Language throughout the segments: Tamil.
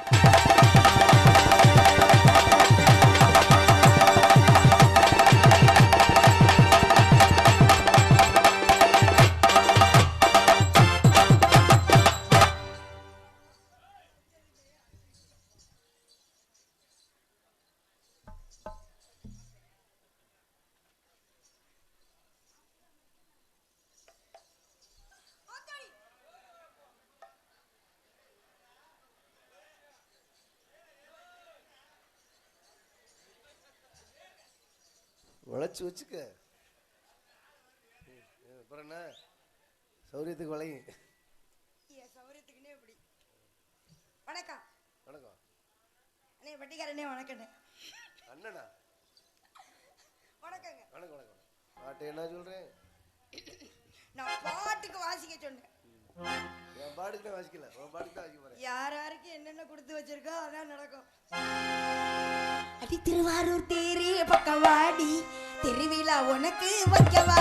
you உழைச்சி வச்சுக்க. அப்புறம் என்ன? சௌரியத்துக்கு வளையும் சௌரியத்துக்குன்னே இப்படி. வணக்கம். வணக்கம். அண்ணே வட்டிக்காரனே வணக்கண்ணே. அண்ணனா? வணக்கங்க. வணக்கம் வணக்கம். பாட்டு என்ன சொல்றேன்? நான் பாட்டுக்கு வாசிக்க சொன்னேன். என் பாட்டுக்கு தான் உன் போறேன். யார் யாருக்கு என்னென்ன கொடுத்து வச்சிருக்கோ அதான் நடக்கும். அடி திருவாரூர் தேரே பக்கவாடி திருவிழா உனக்கு வைக்கவாடி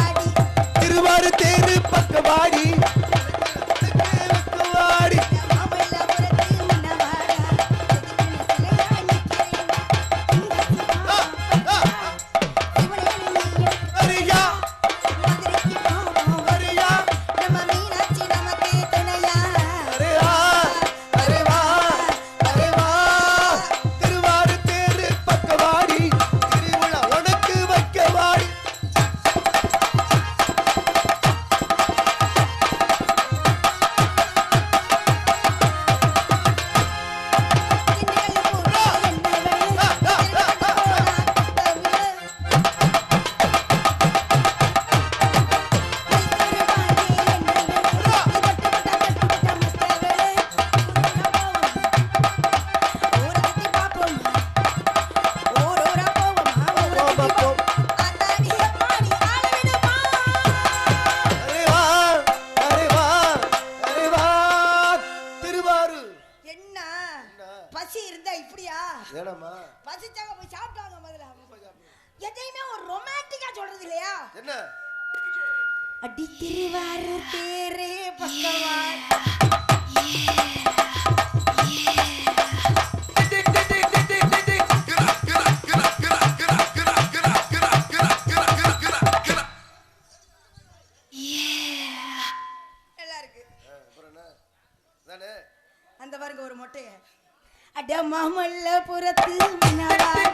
பசி இருந்தா இப்படியா? ஏனம்மா பசிச்சாங்க போய் சாப்பிட்டாங்க முதல்ல. எதையுமே ஒரு ரொமான்டிக்கா சொல்றது இல்லையா? என்ன? அடி திருவாரூர் தேரே பக்கவாடி மாமல்ல புறத்து மணவாடா.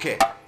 Okay.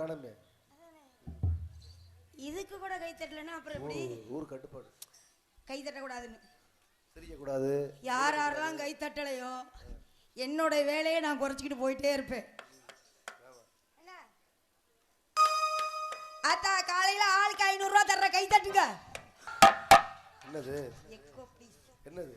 யாரையும் இதுக்கு கூட கை தட்டலன்னா அப்புறம் எப்படி? ஊர் கட்டுப்பாடு. கை தட்டக்கூடாதுன்னு. தெரியக்கூடாது யார் யாரெல்லாம் கை தட்டலையோ என்னோட வேலையை நான் குறைச்சிக்கிட்டு போயிட்டே இருப்பேன். அத்தா காலையில ஆளுக்கு ஐநூறு ஐநூறுரூவா தர்ற கை தட்டுங்க. என்னது? என்னது?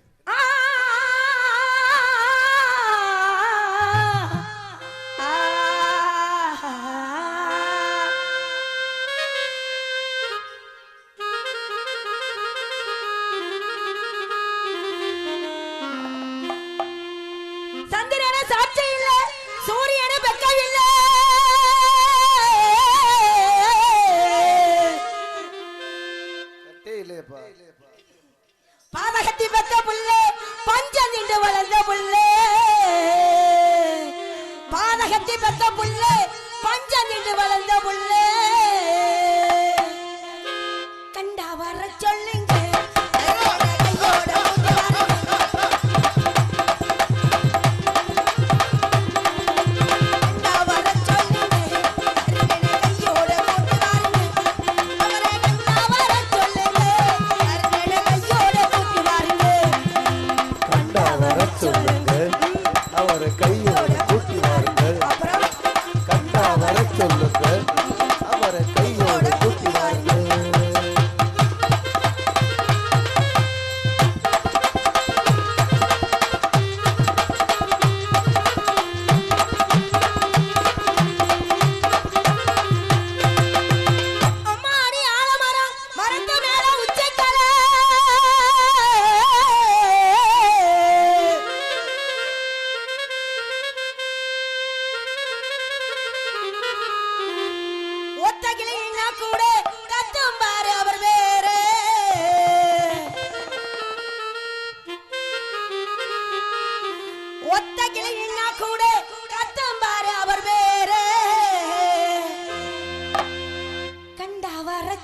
புள்ள.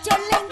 ചൊല്ലി